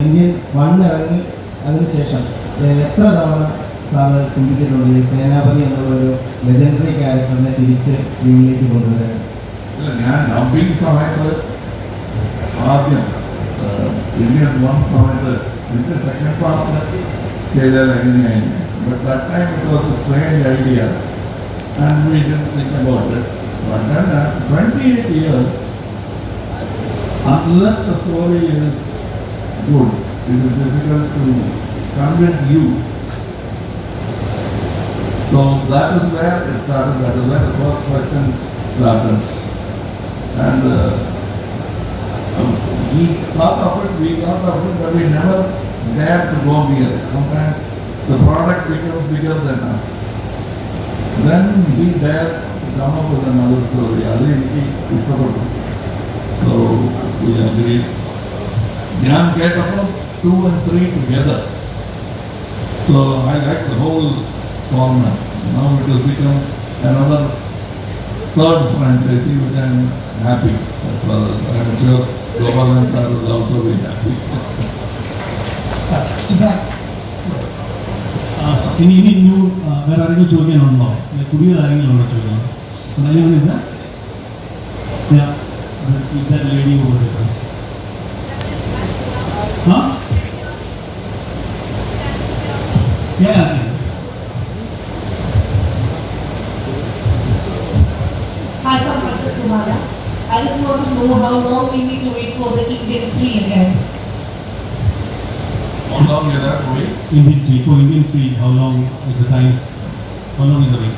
Indian one ഇറങ്ങി അതിനുശേഷം എത്ര തവണ സാറ് ചിന്തിച്ചിട്ടുണ്ട് ഈ സേനാപതി എന്നുള്ള ഒരു ലെജൻഡറി ക്യാരക്ടറിനെ തിരിച്ച് സ്ക്രീനിലേക്ക് കൊണ്ടുവരാൻ? അല്ല ഞാൻ ഡബിങ് സമയത്ത് ആദ്യം. ഇന്ത്യൻ വൺ സമയത്ത് ഇതിന്റെ സെക്കൻഡ് പാർട്ട് ചെയ്താൽ എങ്ങനെയായിരുന്നു but that time it was a strange idea and we did think about it but twenty eight it is difficult to convince you. So that is where it started, that is where the first question started. And uh, um, we thought of it, we thought of it, but we never dared to go near. Sometimes the product becomes bigger than us. Then he dared to come up with another story. So we agreed ഞാൻ കേട്ടപ്പോൾ two and three together. So I like the whole format. Now it has become another third franchisee which I am happy. But I am sure Gopalan sir will also be happy. ആ, സ- ഇനി ഇനി new ആ, വേറെ ആരെങ്കിലും ചോദിക്കാനുണ്ടോ ഇല്ല, പുതിയത് ആരെങ്കിലും ഉണ്ടോ ചോദിക്കാൻ anyone is Huh? Yeah, yeah. Hi, some Dr. Sumaya. I just want to know how long we need to wait for the Indian three again. How long you have to wait? Indian tree, for Indian tree, how long is the time? How long is the wait?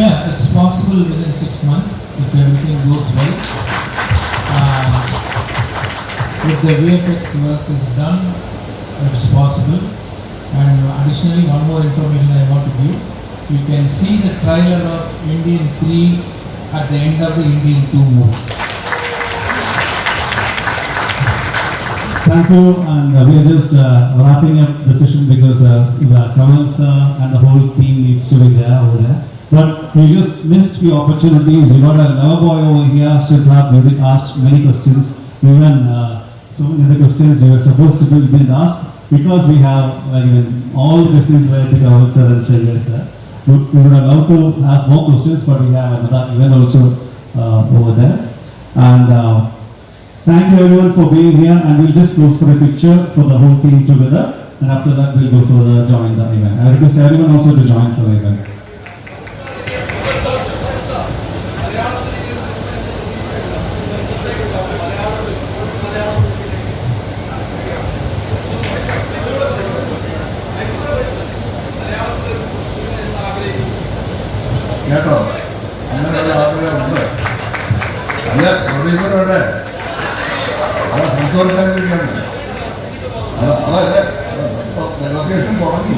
Yeah, it's possible within six months if everything goes well. If the VFX works is done, it's possible. And additionally, one more information I want to give. You can see the trailer of Indian 3 at the end of the Indian 2 movie. Thank you, and uh, we are just uh, wrapping up the session because uh, the sir and the whole team needs to be there over there. But we just missed few opportunities. We got a lover boy over here, Siddharth, we did ask many questions. Even uh, so many other questions we were supposed to be been asked because we have like even all the questions were to Kamal sir and Shailya sir. We would have loved to ask more questions, but we have another event also uh, over there. And uh, Thank you everyone for being here and we'll just pose for a picture for the whole team together and after that we'll go for the join the event. I request everyone also to join for the event. കേട്ടോ? അങ്ങനെയുള്ള ആഗ്രഹമുണ്ട് അല്ല പ്രൊഡ്യൂസറോടെ അവ സംസാരിക്കാൻ വേണ്ടിയാണ്. അവ location തുടങ്ങി